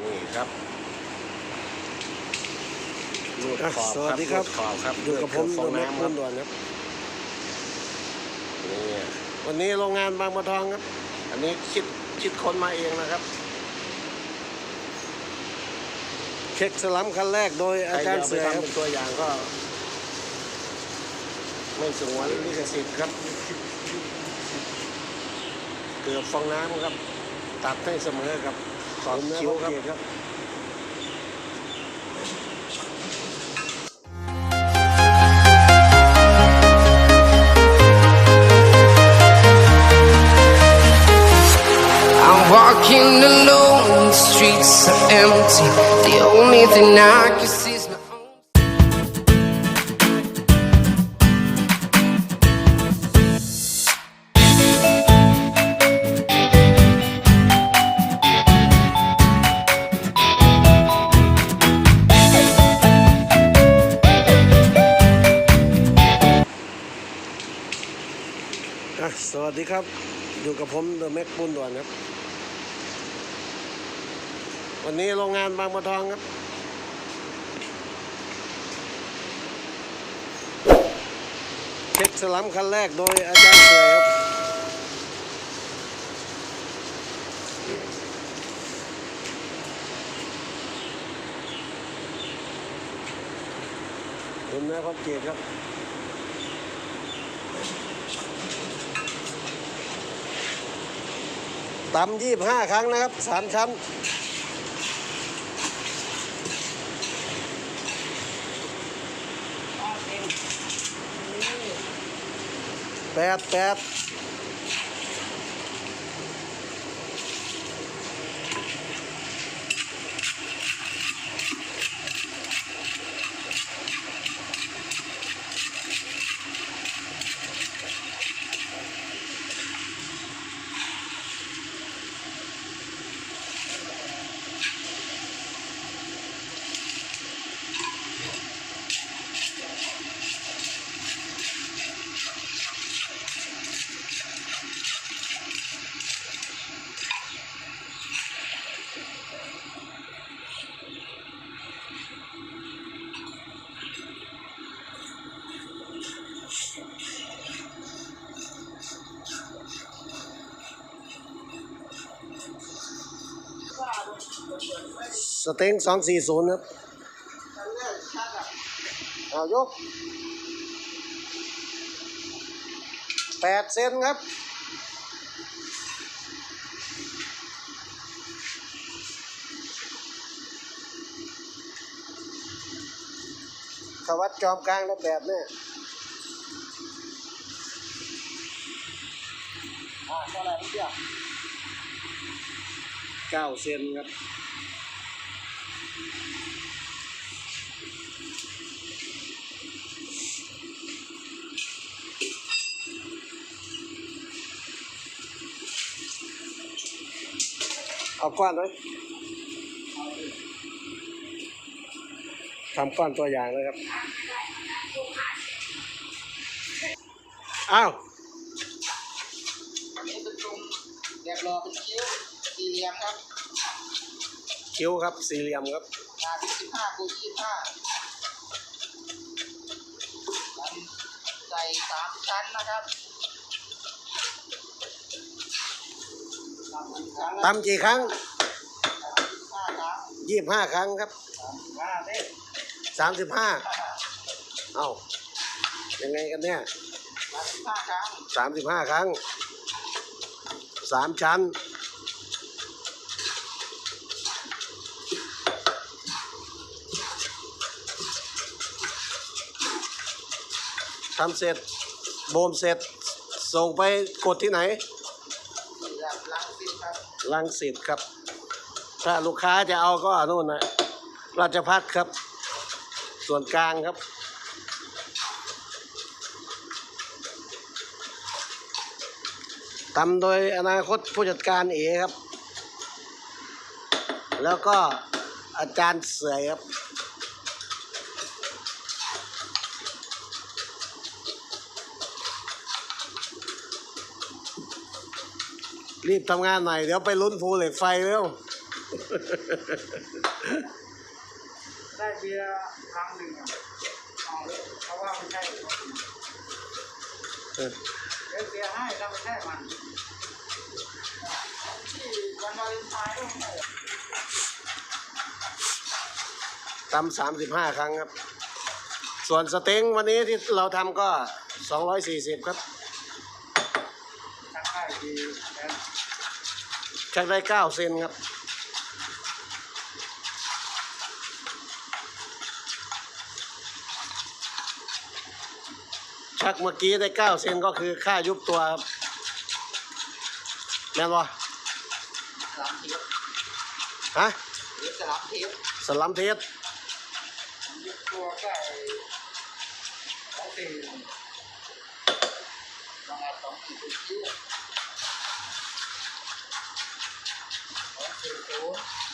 นี่ครับลูดอะขอบสวัสดีครับลูขอบครับอยู่กับผมฟองโดนัทน้ำคพุ่รับนด่วนครับนี่วันนี้โรงงานบางบัวทองครับ อันนี้คิดคิดค้นมาเองนะครับ เช็คสลัมคันแรกโดยใครอาจะจารย์เอาไปเสือคทำรับเป็นตัวอย่างก็ไม่สงวนลิขสิทธิ์ครับ เกือบฟองน้ำครับ ตัดให้เสมอกับ ขอบคิ้วครับ อยู่กับผมเดอะแม็กปุ้นด่วนครับ วันนี้โรงงานบางบัวทองครับ เช็คสลัมคันแรกโดยอาจารย์เสือครับคุณแม่ครอบเกียรติครับ ตำยี่ห้าครั้งนะครับสามชั้น แปดแปด สเต็งสองสี่ศูนย์ครับเอายกแปดเซนครับขวัดจอมกลางแล้วแปดเนี่ยอ่าเท่าไหร่พี่เจ้าเก้าเซนครับ เอาก้อนไว้ทำก้อนตัวอย่างเลยครับ อ้าวอันนี้เป็นตรงแบบรอเป็นคิ้วสี่เหลี่ยมครับคิ้วครับ สี่เหลี่ยมครับหนาที่สิบห้าคูณยี่สิบห้าใส่สามชั้นนะครับสามชั้นละ ตำกี่ครั้งห้าครั้งยี่บห้าครั้งครับสามสิบห้าเอ้ายังไงกันเนี่ยสามสิบห้าครั้งสามสิบห้าครั้งสามชั้นทำเสร็จ โบมเสร็จ ส่งไปกดที่ไหน สี่เหลี่ยมลังสิบครับ ลังสิตครับ ถ้าลูกค้าจะเอาก็นู่นนะราชพัฒครับ ส่วนกลางครับ ทำโดยอนาคตผู้จัดการเอครับ แล้วก็อาจารย์เสยครับ รีบทำงานหน่อยเดี๋ยวไปลุ้นภูเหล็กไฟเร็ว ได้เบียร์ครั้งหนึ่งอะเอาเพราะว่าไม่ใช่รถเออ เดี๋ยวเสียให้ถ้าไม่ใช่มันที่วันวาเลนไทน์ก็ไม่ได้ตำสามสิบห้าครั้งครับ ส่วนสเต็งวันนี้ที่เราทำก็สองร้อยสี่สิบครับ ทักได้ดีแล้ว ชักได้เก้าเซนครับ ชักเมื่อกี้ได้เก้าเซนก็คือค่ายุบตัวครับแม่นวะสลับเทียบฮะสลับเทียบสลัมเทสยุบตัวใกล้สองเอาสองสี่ไปเทียสองเหนื่ อย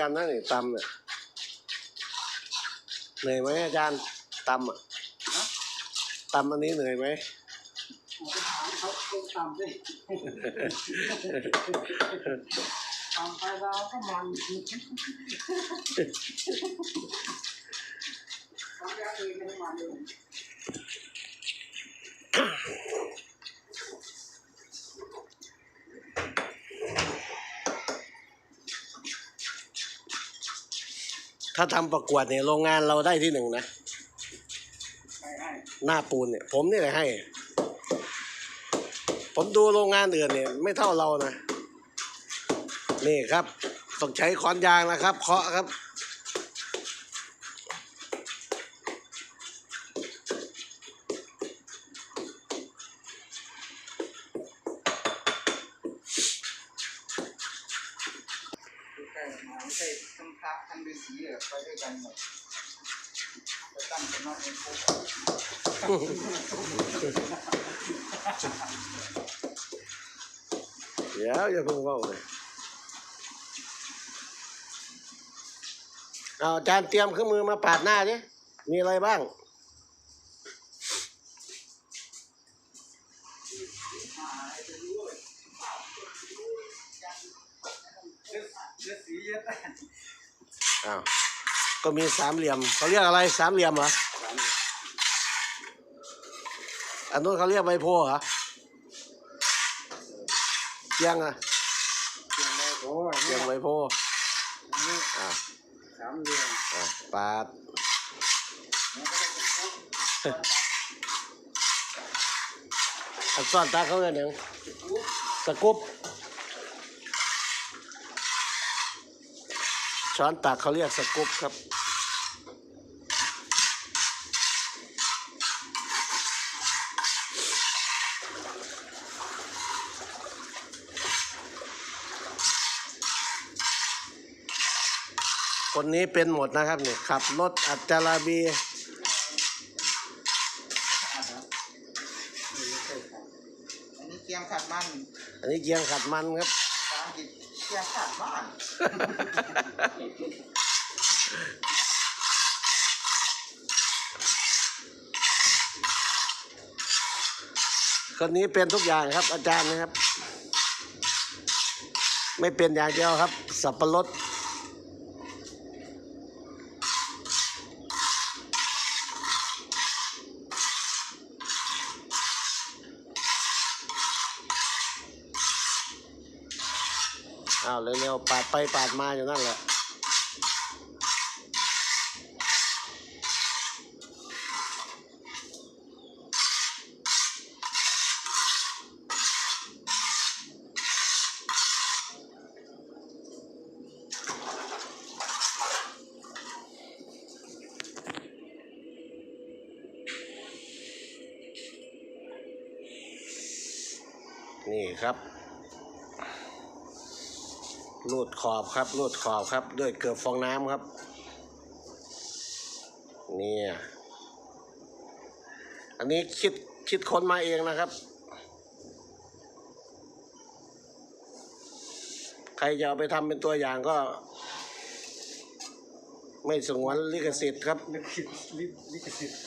กันนะนี่ตำเนี่ยเหนื่อยไหมอาจารย์ตำอะตำอันนี้เหนื่อยไหมเขาต้องตามสิตามไปเราก็มันตามอย่างอื่นไม่มันเลย ถ้าทำประกวดเนี่ยโรงงานเราได้ที่หนึ่งนะไม่ให้หน้าปูนเนี่ย ผมนี่แหละให้ ผมดูโรงงานอื่นเนี่ย ไม่เท่าเรานะ นี่ครับ ต้องใช้ค้อนยางนะครับ เคาะครับ ระทั้งฤาษีไปด้วยกันหมดไปตั้งเป็นนอกเป็นคุกเดี๋ยวอย่าเพิ่งเว่าเลยเอาจารย์เตรียมเครื่องมือมาปาดหน้าดิมีอะไรบ้าง ฤาษีเยอะ อ้าวก็มีสามเหลี่ยมเขาเรียกอะไรสามเหลี่ยมเหรออันนู้นเขาเรียกใบโพเหรอเตียงอะโอ้ยเตียงใบโพนี่อ่าสามเดือนอ่าปาดอันซ่อนตาเขาเรียกหนึ่งสกุป ช้อนตักเขาเรียกสกุปครับ คนนี้เป็นหมดนะครับเนี่ยขับรถอัจจาราบีอันนี้เกียงขัดมัน อันนี้เกียงขัดมันครับ ภาษาอังกฤษเกียขัดบ้านคนนี้เป็นทุกอย่างครับ อาจารย์นะครับ ไม่เป็นอย่างเดียวครับ สับปะรดอ้า วเร็วๆปาดไปปาดมาอยู่นั่นแหละนี่ครับ รูดขอบครับรูดขอบครับ ด้วยเกลือฟองน้ำครับ เนี่ย อันนี้คิดคิดค้นมาเองนะครับ ใครจะเอาไปทำเป็นตัวอย่างก็ ไม่สงวนลิขสิทธิ์ครับ ลิขิตลิลิขสิทธิ์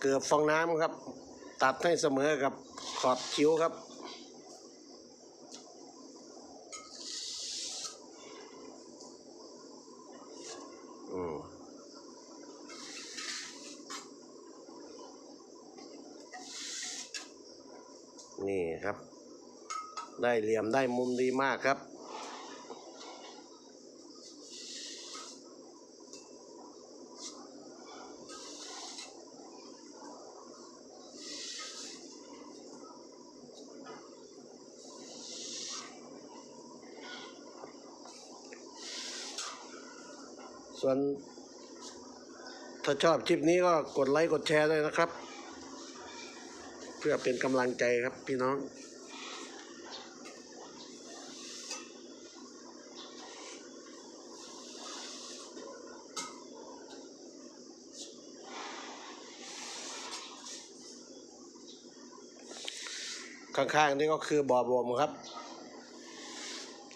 เกือบฟองน้ำครับ ตัดให้เสมอกับขอบคิ้วครับ นี่ครับ ได้เหลี่ยมได้มุมดีมากครับ ส่วนถ้าชอบคลิปนี้ก็กดไลค์กดแชร์ด้วยนะครับ เพื่อเป็นกำลังใจครับพี่น้อง ข้างๆนี่ก็คือบ่อบ่มครับ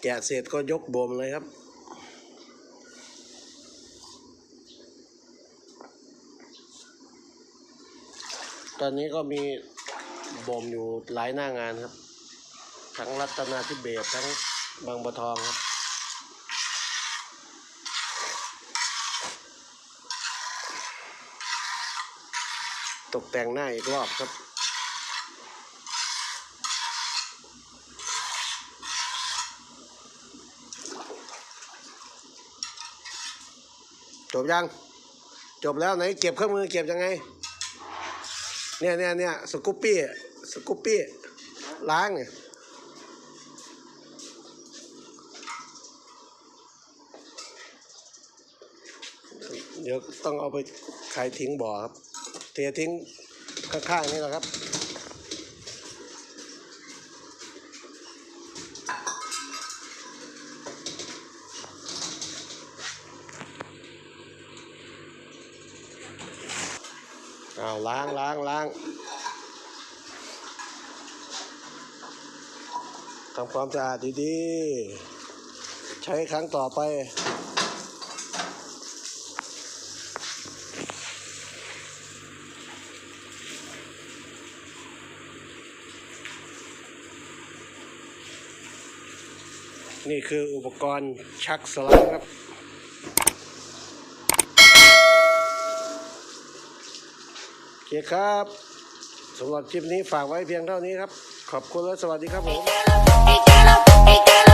แกะเสร็จก็ยกบ่มเลยครับตอนนี้ก็มี บ่มอยู่หลายหน้างานครับ ทั้งรัตนาธิเบศทั้งบางบัวทองครับตกแต่งหน้าอีกรอบครับ จบยัง จบแล้วไหนเก็บเครื่องมือเก็บยังไง เนี่ยเนี่ยเนี่ยสกูปปี้สกูปปี้ล้างเนี่ยเดี๋ยวต้องเอาไปขายทิ้งบ่อครับ เททิ้งข้างๆนี่แหละครับ เอาล้างล้างล้างทำความสะอาดดีๆ ใช้ครั้งต่อไป นี่คืออุปกรณ์ชักสลักครับ โอ เคครับสำหรับคลิปนี้ฝากไว้เพียงเท่านี้ครับ ขอบคุณและสวัสดีครับผม